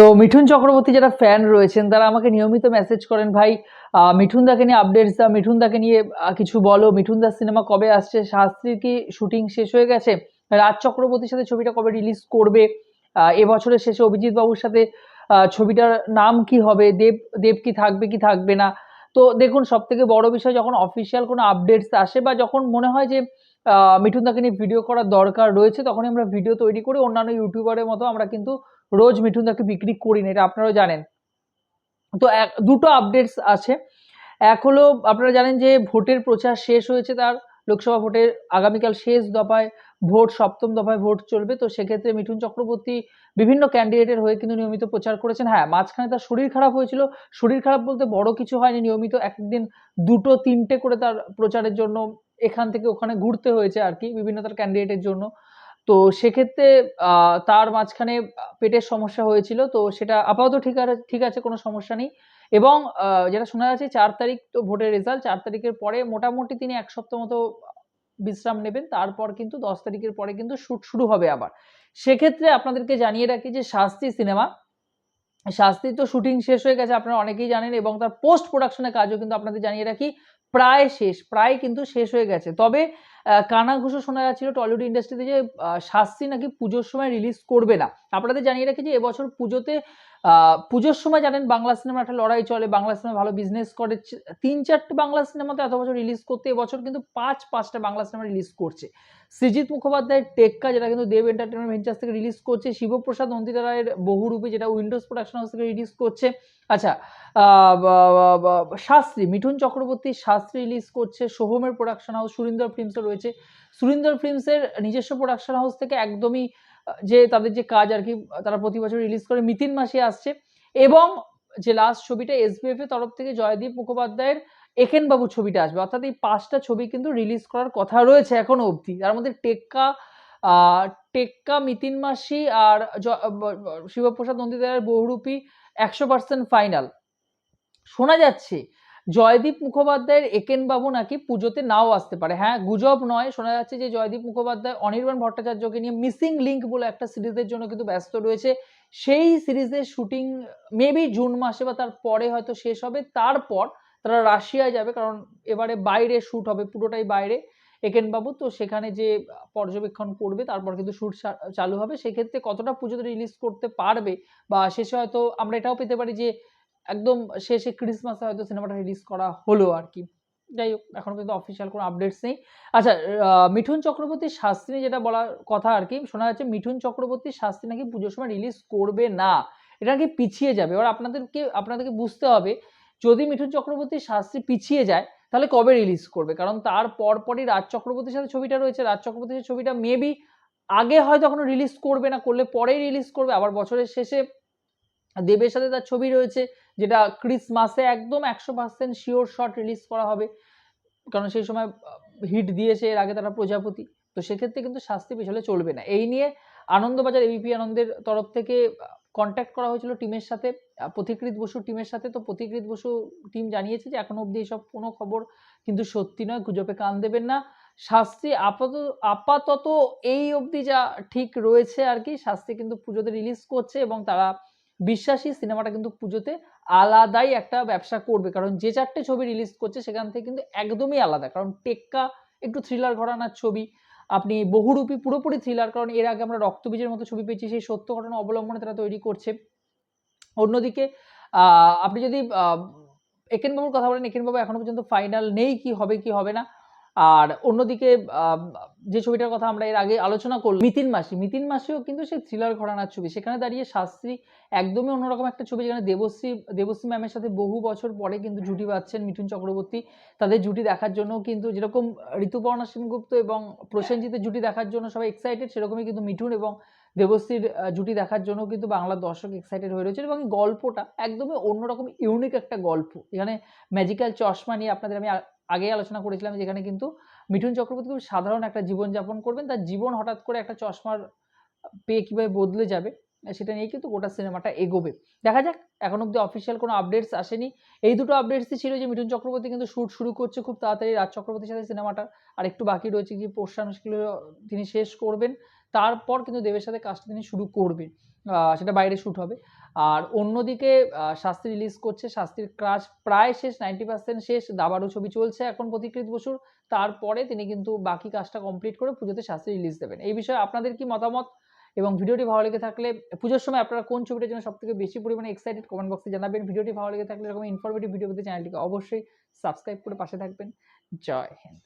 তো মিঠুন চক্রবর্তী যারা ফ্যান রয়েছেন, তারা আমাকে নিয়মিত মেসেজ করেন, ভাই মিঠুন দাকে নিয়ে আপডেটস দাও মিঠুন দাকে নিয়ে কিছু বলো। মিঠুন দার সিনেমা কবে আসছে? শাস্ত্রীর কি শুটিং শেষ হয়ে গেছে? রাজ চক্রবর্তীর সাথে ছবিটা কবে রিলিজ করবে? এবছরের শেষে অভিজিৎ বাবুর সাথে ছবিটার নাম কি হবে? দেব দেব কি থাকবে কি থাকবে না? তো দেখুন সব থেকে বড় বিষয়, যখন অফিসিয়াল কোনো আপডেটস আসে বা যখন মনে হয় যে মিঠুন দাকে নিয়ে ভিডিও করার দরকার রয়েছে, তখনই আমরা ভিডিও তৈরি করে। অন্যান্য ইউটিউবারের মতো আমরা কিন্তু রোজ মিঠুন দাকে বিক্রি করি না, এটা আপনারাও জানেন। তো এক, দুটো আপডেটস আছে। এক হলো, আপনারা জানেন যে ভোটের প্রচার শেষ হয়েছে তার, লোকসভা ভোটের আগামীকাল শেষ দফায় ভোট, সপ্তম দফায় ভোট চলবে। তো সেক্ষেত্রে মিঠুন চক্রবর্তী বিভিন্ন ক্যান্ডিডেটের হয়ে কিন্তু নিয়মিত প্রচার করেছেন। হ্যাঁ মাঝখানে তার শরীর খারাপ হয়েছিল। শরীর খারাপ বলতে বড় কিছু হয়নি, নিয়মিত একদিন দুটো, তিনটে করে তার প্রচারের জন্য এখান থেকে ওখানে ঘুরতে হয়েছে আর কি, বিভিন্ন তার ক্যান্ডিডেটের জন্য। তো সেক্ষেত্রে তার মাঝখানে পেটের সমস্যা হয়েছিল, তো সেটা আপাতত ঠিক আছে ঠিক আছে, কোনো সমস্যা নেই। এবং যেটা শোনা যাচ্ছে চার তারিখ তো ভোটের রেজাল্ট চার তারিখের পরে মোটামুটি তিনি এক সপ্তাহ মতো বিশ্রাম নেবেন, তারপর কিন্তু দশ তারিখের পরে কিন্তু শুট, শুরু হবে আবার। সেক্ষেত্রে আপনাদেরকে জানিয়ে রাখি যে শাস্তি সিনেমা শাস্তির তো শুটিং শেষ হয়ে গেছে, আপনারা অনেকেই জানেন, এবং তার পোস্ট প্রোডাকশনের কাজও কিন্তু আপনাদের জানিয়ে রাখি। প্রায় শেষ, প্রায় কিন্তু শেষ হয়ে গেছে। তবে কানা কানাঘুষো শোনা যাচ্ছিল টলিউড ইন্ডাস্ট্রিতে যে শাস্তি নাকি পুজোর সময় রিলিজ করবে না। আপনাদের জানিয়ে রাখি যে, এবছর পুজোতে পুজোর সময় জানেন বাংলা সিনেমা একটা লড়াই চলে, বাংলা সিনেমা ভালো বিজনেস করে। তিন চারটে বাংলা সিনেমা তো এত বছর রিলিজ করতে, এবছর কিন্তু পাঁচ, পাঁচটা বাংলা সিনেমা রিলিজ করছে। সৃজিত মুখোপাধ্যায়ের টেক্কা, যেটা কিন্তু দেব এন্টারটেনমেন্ট ভেঞ্চার্স থেকে রিলিজ করছে, শিবপ্রসাদ নন্দিতা রায়ের বহুরূপী যেটা উইন্ডোজ প্রোডাকশন হাউস থেকে রিলিজ করছে। আচ্ছা শাস্ত্রী, মিঠুন চক্রবর্তী শাস্ত্রী রিলিজ করছে, সোহমের প্রোডাকশন হাউস সুরিন্দর ফিল্মসও রয়েছে। সুরিন্দর ফিল্মসের নিজস্ব প্রোডাকশন হাউস থেকে একদমই যে তাদের যে কাজ আর কি, তারা প্রতি বছর রিলিজ করে মিতিন মাসে আসছে। এবং যে লাস্ট ছবিটা এসবিএফ এর তরফ থেকে জয়দীপ মুখোপাধ্যায়ের একেন বাবু ছবিটা আসবে। অর্থাৎ এই পাঁচটা ছবি কিন্তু রিলিজ করার কথা রয়েছে এখনও অবধি। তার মধ্যে টেক্কা টেক্কা মিতিন মাসি আর শিবপ্রসাদ নন্দীদারের বহুরূপী একশো পার্সেন্ট ফাইনাল শোনা যাচ্ছে জয়দীপ মুখোপাধ্যায়ের একেন বাবু নাকি পুজোতে নাও আসতে পারে। হ্যাঁ গুজব নয়, শোনা যাচ্ছে যে জয়দীপ মুখোপাধ্যায় অনির্বাণ ভট্টাচার্যকে নিয়ে মিসিং লিঙ্ক বলে একটা সিরিজের জন্য কিন্তু ব্যস্ত রয়েছে। সেই সিরিজের শুটিং মেবি জুন মাসে বা তার পরে হয়তো শেষ হবে। তারপর তারা রাশিয়ায় যাবে, কারণ এবারে বাইরে শ্যুট হবে, পুরোটাই বাইরে একেন বাবু। তো সেখানে যে পর্যবেক্ষণ করবে, তারপর কিন্তু শ্যুট চালু হবে। সেক্ষেত্রে কতটা পুজোতে রিলিজ করতে পারবে বা শেষে হয়তো আমরা এটাও পেতে পারি যে একদম শেষে ক্রিসমাসে হয়তো সিনেমাটা রিলিজ করা হলো আর কি যাই হোক, এখনও কিন্তু অফিসিয়াল কোনো আপডেটস নেই। আচ্ছা মিঠুন চক্রবর্তীর শাস্তি নিয়ে যেটা বলার কথা আর কি শোনা যাচ্ছে মিঠুন চক্রবর্তীর শাস্তি নাকি পুজোর সময় রিলিজ করবে না। এটা নাকি পিছিয়ে যাবে। এবার আপনাদেরকে আপনাদেরকে বুঝতে হবে, যদি মিঠুন চক্রবর্তীর শাস্তি পিছিয়ে যায়, তাহলে কবে রিলিজ করবে? কারণ তার পরপরই রাজ চক্রবর্তীর সাথে ছবিটা রয়েছে। রাজ চক্রবর্তীর ছবিটা মেবি আগে হয়তো এখনও রিলিজ করবে না, করলে পরেই রিলিজ করবে। আবার বছরের শেষে দেবের সাথে তার ছবি রয়েছে, যেটা ক্রিসমাসে একদম একশো পার্সেন্ট শিওর শট রিলিজ করা হবে। কারণ সেই সময় হিট দিয়েছে এর আগে তারা প্রজাপতি। তো সেক্ষেত্রে কিন্তু শাস্তি পিছলে চলবে না। এই নিয়ে আনন্দবাজার এবিপি আনন্দের তরফ থেকে কন্ট্যাক্ট করা হয়েছিল টিমের সাথে। পথিকৃত বসু টিমের সাথে। তো পথিকৃত বসু টিম জানিয়েছে যে, এখনও অবধি এসব কোনো খবর কিন্তু সত্যি নয়, গুজবে কান দেবেন না। শাস্তি আপাতত আপাতত এই অবধি যা ঠিক রয়েছে আর কি, শাস্তি কিন্তু পুজোতে রিলিজ করছে এবং তারা বিশ্বাসী সিনেমাটা কিন্তু পুজোতে আলাদাই একটা ব্যবসা করবে। কারণ যে চারটে ছবি রিলিজ করছে সেখান থেকে কিন্তু একদমই আলাদা। কারণ টেক্কা একটু থ্রিলার ঘরানার ছবি আপনি বহুরূপী পুরোপুরি থ্রিলার কারণ এর আগে আমরা রক্তবীজের মতো ছবি পেয়েছি সেই সত্য ঘটনা অবলম্বনে তারা তৈরি করছে। অন্যদিকে আপনি যদি আহ, একেন বাবুর কথা বলেন একেন বাবু এখনও পর্যন্ত ফাইনাল নেই কি হবে কি হবে না। আর অন্যদিকে যে ছবিটার কথা আমরা এর আগে আলোচনা করলাম, মিতিন মাসি, মিতিন মাসিও কিন্তু সেই থ্রিলার ঘরানার ছবি। সেখানে দাঁড়িয়ে শাস্ত্রী একদমই অন্যরকম একটা ছবি, যেখানে দেবশ্রী দেবশ্রী ম্যামের সাথে বহু বছর পরে কিন্তু জুটি পাচ্ছেন মিঠুন চক্রবর্তী। তাদের জুটি দেখার জন্য কিন্তু যেরকম ঋতুপর্ণা সেনগুপ্ত এবং প্রসেনজিতের জুটি দেখার জন্য সবাই এক্সাইটেড সেরকমই কিন্তু মিঠুন এবং দেবশ্রীর জুটি দেখার জন্য কিন্তু বাংলার দর্শক এক্সাইটেড হয়ে রয়েছে এবং গল্পটা একদমই অন্যরকম ইউনিক একটা গল্প। এখানে ম্যাজিক্যাল চশমা নিয়ে আপনাদের আমি আ- আগেই আলোচনা করেছিলাম যেখানে কিন্তু মিঠুন চক্রবর্তী খুব সাধারণ একটা জীবনযাপন করবেন। তার জীবন হঠাৎ করে একটা চশমার পেয়ে কীভাবে বদলে যাবে সেটা নিয়ে কিন্তু গোটা সিনেমাটা এগোবে। দেখা যাক, এখন অব্দি অফিসিয়াল কোনো আপডেটস আসেনি। এই দুটো আপডেটসই ছিল যে মিঠুন চক্রবর্তী কিন্তু শ্যুট শুরু করছে খুব তাড়াতাড়ি। রাজ চক্রবর্তীর সাথে সিনেমাটা আর একটু বাকি রয়েছে। যে পোষানুষ্কীল তিনি শেষ করবেন। তারপর কিন্তু দেবের সাথে কাজটা তিনি শুরু করবেন। সেটা বাইরে শ্যুট হবে। আর অন্যদিকে শাস্তি রিলিজ করছে। শাস্তির ক্রাশ প্রায় শেষ নাইনটি পার্সেন্ট শেষ। দাবারও ছবি চলছে এখন প্রতিকৃত বসুর। তারপরে তিনি কিন্তু বাকি কাজটা কমপ্লিট করে পুজোতে শাস্তি রিলিজ দেবেন। এই বিষয়ে আপনাদের কি মতামত? এবং ভিডিওটি ভালো লেগে থাকলে পুজোর সময় আপনারা কোন ছবিটার জন্য সব থেকে বেশি পরিমাণে এক্সাইটেড কমেন্ট বক্সে জানাবেন। ভিডিওটি ভালো লেগে থাকলে এরকম ইনফরমেটিভ ভিডিও পেতে চ্যানেলটিকে অবশ্যই সাবস্ক্রাইব করে পাশে থাকবেন। জয় হিন্দ।